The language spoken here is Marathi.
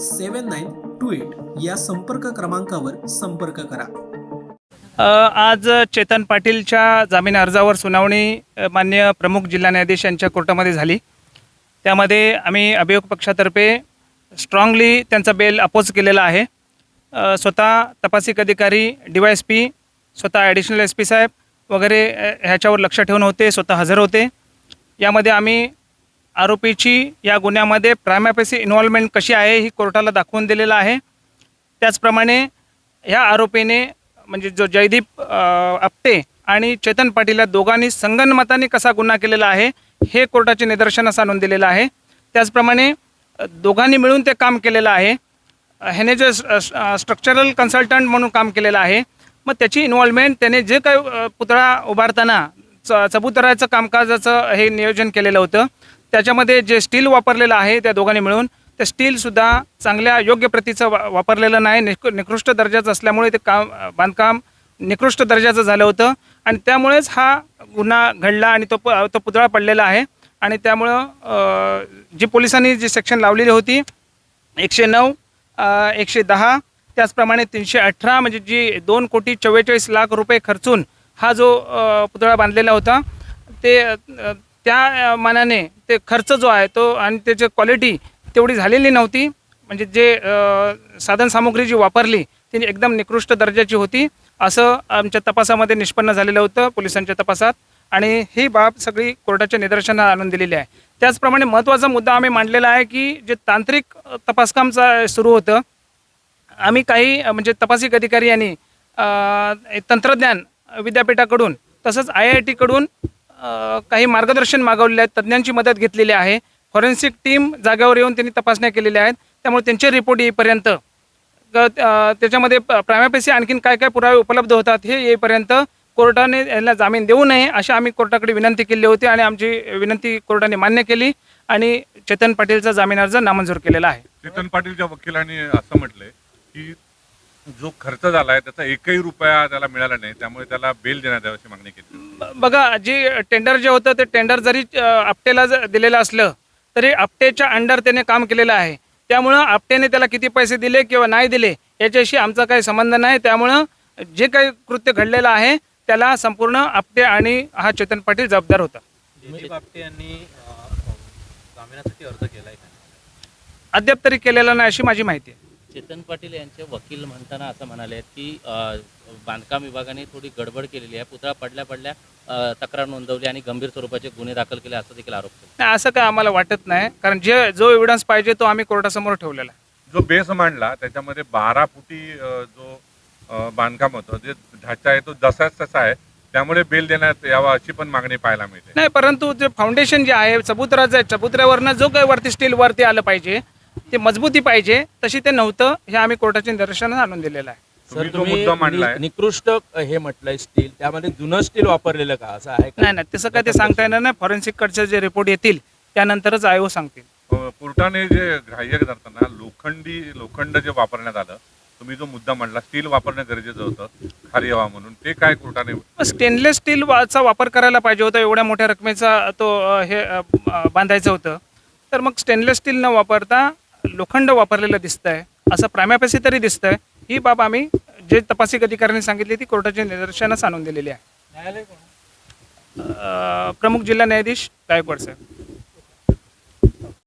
seven nine two eight या संपर्क क्रमांकावर संपर्क करा. आज चेतन पाटीलच्या जामीन अर्जावर सुनावणी मान्य प्रमुख जिल्हा न्यायाधीश यांच्या कोर्टामध्ये झाली. त्यामध्ये आम्ही अभियोग पक्षातर्फे स्ट्रॉंगली त्यांचा बेल अपोज केलेला आहे. स्वतः तपासिक अधिकारी डी वाय एस पी स्वतः ॲडिशनल एस पी साहेब वगैरे ह्याच्यावर लक्ष ठेवून होते स्वतः हजर होते. यामध्ये आम्ही आरोपीची या गुन्ह्यामध्ये प्रायमॅपेसी इन्व्हॉल्वमेंट कशी आहे ही कोर्टाला दाखवून दिलेलं आहे. त्याचप्रमाणे ह्या आरोपीने म्हणजे जो जयदीप आपटे आणि चेतन पाटील या दोघांनी संगनमताने कसा गुन्हा केलेला आहे हे कोर्टाचे निदर्शनास आणून दिलेलं आहे. त्याचप्रमाणे दोघांनी मिळून ते काम केलेलं आहे. ह्याने जे स्ट्रक्चरल कन्सल्टंट म्हणून काम केलेलं आहे. मग त्याची इन्व्हॉल्वमेंट त्याने जे काही पुतळा उभारताना च चबुतराचं कामकाजाचं हे नियोजन केलेलं होतं. त्याच्यामध्ये जे स्टील वापरलेलं आहे त्या दोघांनी मिळून ते स्टीलसुद्धा चांगल्या योग्य प्रतीचं वा वापरलेलं नाही. निक निकृष्ट दर्जाचं असल्यामुळे ते काम बांधकाम निकृष्ट दर्जाचं झालं होतं. आणि त्यामुळेच हा गुन्हा घडला आणि तो प तो पुतळा पडलेला आहे. आणि त्यामुळं जी पोलिसांनी जी सेक्शन लावलेली होती एकशे नऊ एकशे दहा त्याचप्रमाणे तीनशे अठरा म्हणजे जी दोन कोटी चव्वेचाळीस लाख रुपये खर्चून हा जो पुतळा बांधलेला होता ते त्या मानाने ते खर्च जो आहे तो आणि त्याची क्वालिटी तेवढी झालेली नव्हती. म्हणजे जे साधनसामुग्री जी वापरली ती एकदम निकृष्ट दर्जाची होती. असं आमच्या तपासामध्ये निष्पन्न झालेलं होतं पोलिसांच्या तपासात. आणि ही बाब सगळी कोर्टाच्या निदर्शनात आणून दिलेली आहे. त्याचप्रमाणे महत्त्वाचा मुद्दा आम्ही मांडलेला आहे की जे तांत्रिक तपासकामचा तपासकाम सुरू होतं आम्ही काही म्हणजे तपासिक अधिकारी यांनी तंत्रज्ञान विद्यापीठाकडून तसंच आय आय टीकडून काही मार्गदर्शन मागवलेले आहेत तज्ज्ञांची मदत घेतलेली आहे. फॉरेन्सिक टीम जागेवर येऊन त्यांनी तपासण्या केलेल्या आहेत. त्यामुळे त्यांचे रिपोर्ट येईपर्यंत त्याच्यामध्ये प्रायमापेसी आणखीन काय काय पुरावे उपलब्ध होतात हे येईपर्यंत कोर्टाने यांना जामीन देऊ नये अशी आम्ही कोर्टाकडे विनंती केली होती आणि आमची विनंती कोर्टाने मान्य केली आणि चेतन पाटीलचा जामीन अर्ज नामंजूर केलेला आहे. चेतन पाटीलच्या वकिलांनी असं म्हटलंय की जो खर्च झालाय त्याचा एकही रुपया त्याला मिळाला नाही त्यामुळे त्याला बेल देण्यात यावी अशी मागणी केली बघा जी टेंडर जे होतं ते टेंडर जरी आपटेला दिलेलं असलं तरी आपटेच्या अंडर त्याने काम केलेलं आहे. त्यामुळं आपटेने त्याला किती पैसे दिले किंवा नाही दिले याच्याशी आमचा काही संबंध नाही. त्यामुळं जे काही कृत्य घडलेलं आहे त्याला संपूर्ण आपटे आणि हा चेतन पाटील जबाबदार होता. आपटे यांनी अर्ज अद्याप तरी केलेला नाही अशी माझी माहिती आहे. चेतन पाटील यांचे वकील म्हणताना असं म्हणाले आहेत की अ, बांधकाम विभागाने थोडी गडबड केलेली आहे. पुतळा पडल्या पडल्या अ, तक्रार नोंदवली आणि गंभीर स्वरूपाचे गुन्हे दाखल केले असं देखील आरोप केला. नाही असं काय आम्हाला वाटत नाही. कारण जे जो एव्हिडन्स पाहिजे तो आम्ही कोर्टासमोर ठेवलेला आहे. जो बेस मांडला त्याच्यामध्ये बारा फुटी अं, जो अं, बांधकाम होतं जे ढाचा आहे तो जसाच तसा आहे. त्यामुळे बेल देण्यात यावा अशी पण मागणी पाहायला मिळते. नाही परंतु जे फाउंडेशन जे आहे चबुतराचं आहे. चबुतऱ्यावरनं जो काही वरती स्टील वरती आलं पाहिजे ते मजबूती पाहिजे तशी ते नव्हतं हे आम्ही कोर्टाच्या निदर्शनात आणून दिलेलं आहे. तुम्ही सर मांडलाय नि- निकृष्ट हे म्हटलंय स्टील त्यामध्ये जुनं स्टील वापरलेलं का? असं आहे का? नाही नाही तसं काय ते सांगता येणार नाही. फॉरेन्सिक कडचे जे रिपोर्ट येतील त्यानंतरच आयोग सांगतील. अं, कोर्टाने जे ग्राह्य धरताना लोखंडी लोखंड जे वापरण्यात आलं तुम्ही जो मुद्दा मांडला स्टील वापरणं गरजेचं होतं खाली यावा म्हणून. ते काय कोर्टाने स्टेनलेस स्टील चा वापर करायला पाहिजे होता एवढ्या मोठ्या रकमेचा तो अ, हे अ, अ, बांधायचं होतं. तर मग स्टेनलेस स्टील न वापरता लोखंड वापरलेलं दिसतं आहे असं प्राम्यापैसे तरी दिसतं आहे ही बाब आम्ही जे तपासिक अधिकाऱ्यांनी सांगितली ती कोर्टाच्या निदर्शनास आणून दिलेली आहे. प्रमुख जिल्हा न्यायाधीश गायकवाड साहेब.